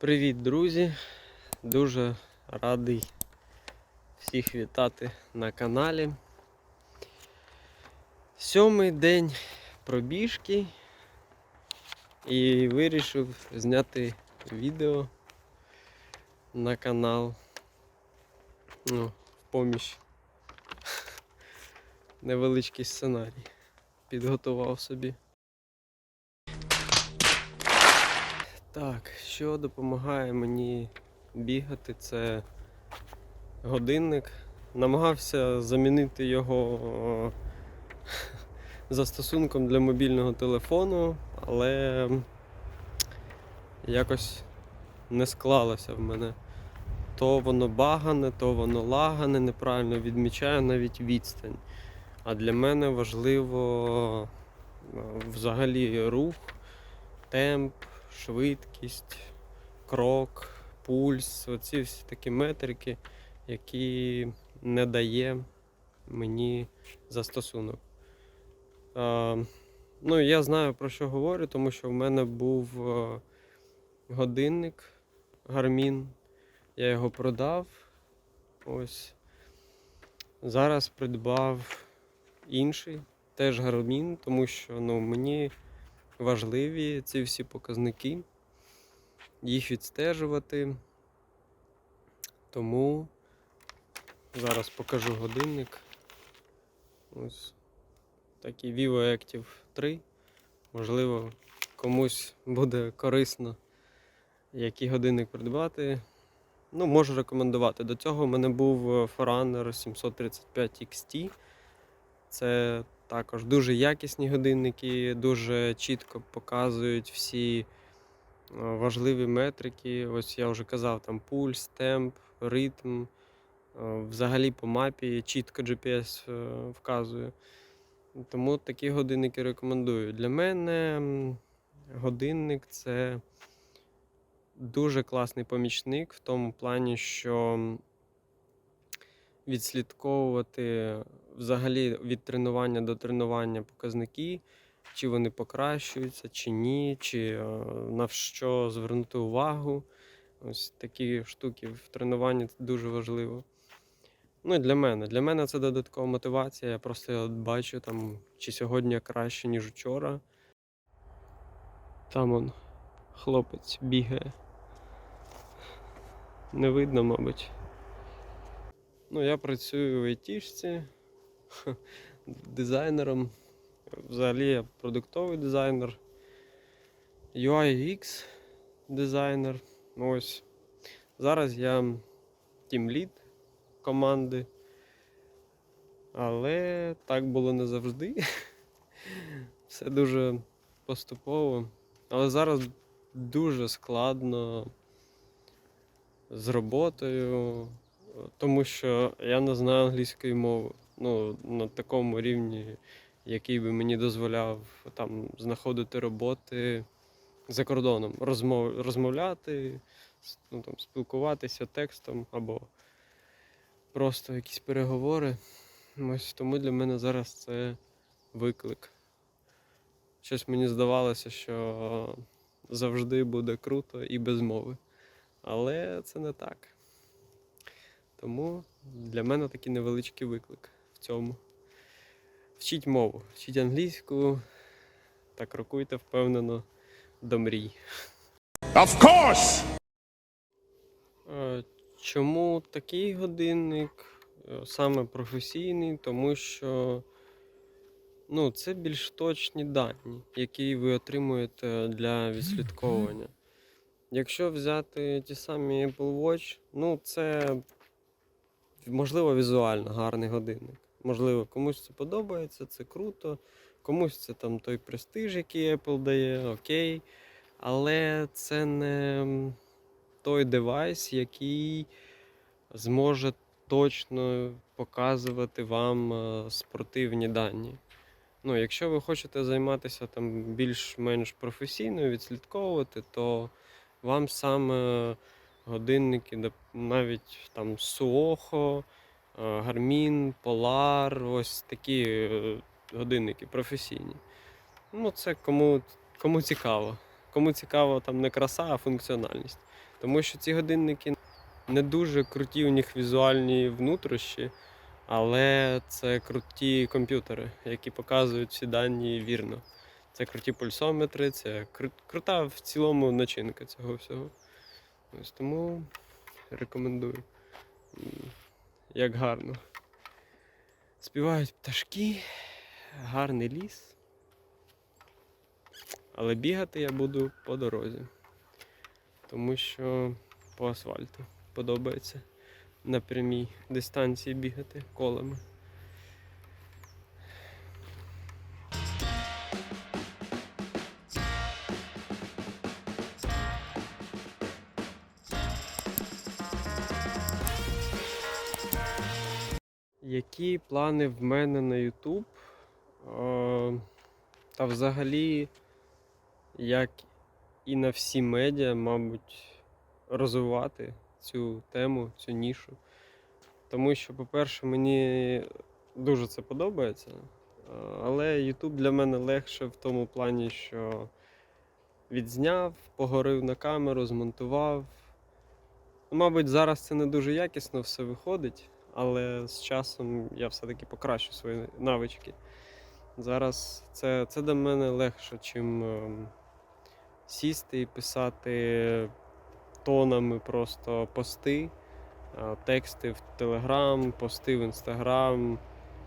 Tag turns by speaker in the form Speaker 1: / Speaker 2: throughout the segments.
Speaker 1: Привіт, друзі! Дуже радий всіх вітати на каналі. Сьомий день пробіжки і вирішив зняти відео на канал. Ну, в поміч. Невеличкий сценарій. Підготував собі. Так, що допомагає мені бігати, це годинник. Намагався замінити його о, застосунком для мобільного телефону, але якось не склалося в мене. То воно багане, то воно лагане, неправильно відмічає навіть відстань. А для мене важливо е, взагалі рух, темп, швидкість, крок, пульс, оці всі такі метрики, які не дає мені застосунок. А, ну, я знаю про що говорю, тому що в мене був е, годинник Garmin. Я його продав. Ось. Зараз придбав інший, теж Garmin, тому що ну, мені важливі ці всі показники, їх відстежувати. Тому зараз покажу годинник. Ось такий Vivo Active 3. Можливо, комусь буде корисно, який годинник придбати. Ну, можу рекомендувати. До цього в мене був Forerunner 735 XT. Це також дуже якісні годинники, дуже чітко показують всі е, важливі метрики. Ось я вже казав, там пульс, темп, ритм. е, Взагалі по мапі чітко GPS е, вказує. Тому такі годинники рекомендую. Для мене годинник це дуже класний помічник в тому плані, що відслідковувати взагалі від тренування до тренування показники, чи вони покращуються, чи ні, чи е, на що звернути увагу. Ось такі штуки в тренуванні це дуже важливо. Ну і для мене. Для мене це додаткова мотивація. Я просто бачу, там, чи сьогодні краще, ніж вчора. Там он хлопець бігає. Не видно, мабуть. Ну, я працюю в айтішці, дизайнером. Взагалі я продуктовий дизайнер, UI UX дизайнер. Ось. Зараз я тімлід команди. Але так було не завжди. Все дуже поступово. Але зараз дуже складно з роботою, тому що я не знаю англійської мови. Ну, на такому рівні, який би мені дозволяв там знаходити роботи за кордоном, розмов, розмовляти, ну, там, спілкуватися текстом або просто якісь переговори. Ось тому для мене зараз це виклик. Щось мені здавалося, що завжди буде круто і без мови. Але це не так. Тому для мене такий невеличкий виклик в цьому. Вчіть мову, вчіть англійську та крокуйте впевнено до мрій.
Speaker 2: Of course!
Speaker 1: Чому такий годинник е, саме професійний? Тому що ну, це більш точні дані, які ви отримуєте для відслідковування. Якщо взяти ті самі Apple Watch, ну це можливо візуально гарний годинник. Можливо, комусь це подобається, це круто, комусь це там той престиж, який Apple дає, окей. Але це не той девайс, який зможе точно показувати вам е, спортивні дані. Ну, якщо ви хочете займатися там більш-менш професійно, відслідковувати, то вам саме годинники, навіть там Suoho, е, Garmin, Polar, ось такі е, годинники професійні. Ну, це кому, кому цікаво. Кому цікаво там не краса, а функціональність. Тому що ці годинники не дуже круті у них візуальні внутрішні, але це круті комп'ютери, які показують всі дані вірно. Це круті пульсометри, це кру- крута в цілому начинка цього всього. Ось тому рекомендую. Як гарно. Співають пташки, гарний ліс. Але бігати я буду по дорозі. Тому що по асфальту подобається на прямій дистанції бігати колами. Які плани в мене на YouTube? Е, Та взагалі, як і на всі медіа, мабуть, розвивати цю тему, цю нішу. Тому що, по-перше, мені дуже це подобається. е, Але YouTube для мене легше в тому плані, що відзняв, погорив на камеру, змонтував. Мабуть, зараз це не дуже якісно все виходить, але з часом я все-таки покращу свої навички. Зараз це, це для мене легше, чим ем, сісти і писати тонами просто пости, тексти в Телеграм, пости в Інстаграм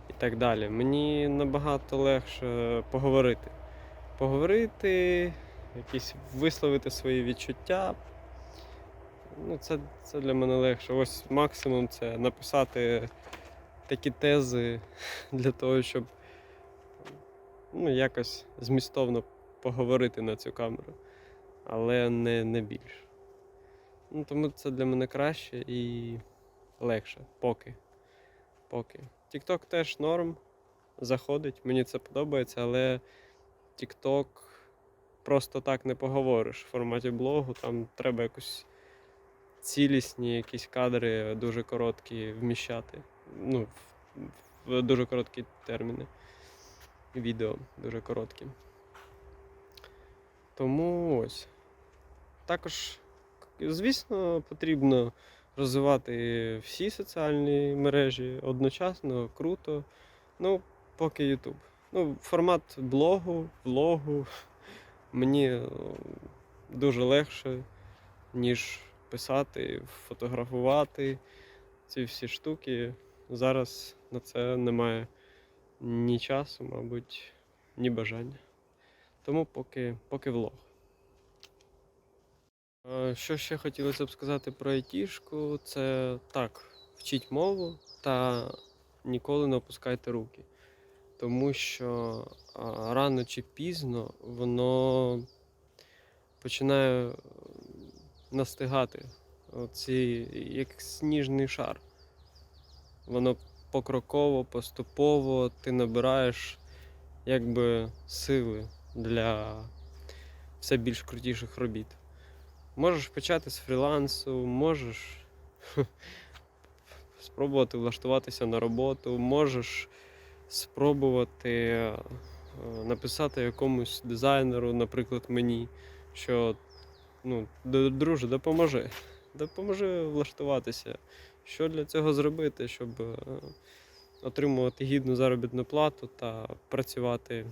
Speaker 1: і так далі. Мені набагато легше поговорити. Поговорити, якісь висловити свої відчуття. Ну, це, це для мене легше. Ось максимум це написати такі тези для того, щоб ну, якось змістовно поговорити на цю камеру, але не, не більше. Ну, тому це для мене краще і легше, поки. Поки. TikTok теж норм, заходить, мені це подобається, але TikTok просто так не поговориш в форматі блогу, там треба якось цілісні якісь кадри дуже короткі вміщати. Ну, в, дуже короткі терміни. Відео дуже короткі. Тому ось. Також, звісно, потрібно розвивати всі соціальні мережі одночасно, круто. Ну, поки YouTube. Ну, формат блогу, влогу мені дуже легше, ніж писати, фотографувати ці всі штуки. Зараз на це немає ні часу, мабуть, ні бажання. Тому поки, поки влог. Що ще хотілося б сказати про айтішку, це так, вчіть мову та ніколи не опускайте руки. Тому що рано чи пізно воно починає настигати. Оці, як сніжний шар. Воно покроково, поступово ти набираєш якби сили для все більш крутіших робіт. Можеш почати з фрілансу, можеш спробувати влаштуватися на роботу, можеш спробувати е, написати якомусь дизайнеру, наприклад, мені, що ну, друже, допоможи. Допоможи влаштуватися. Що для цього зробити, щоб е, отримувати гідну заробітну плату та працювати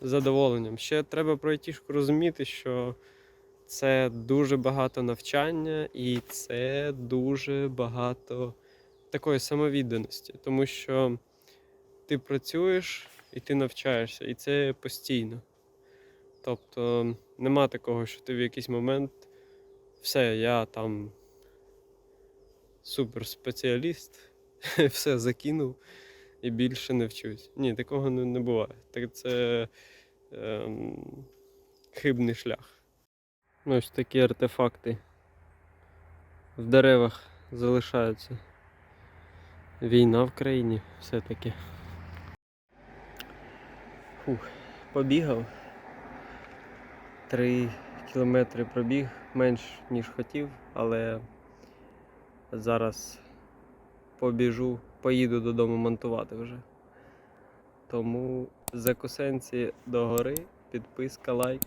Speaker 1: з задоволенням. Ще треба про айтішку розуміти, що це дуже багато навчання і це дуже багато такої самовідданості, тому що ти працюєш і ти навчаєшся, і це постійно. Тобто нема такого, що ти в якийсь момент все, я там суперспеціаліст, все закинув і більше не вчусь. Ні, такого не, не буває. Так це ем, хибний шлях. Ось такі артефакти в деревах залишаються. Війна в країні все-таки. Фух, побігав. Три кілометри пробіг менш ніж хотів, але зараз побіжу, поїду додому монтувати вже. Тому закусенці до гори, підписка, лайк.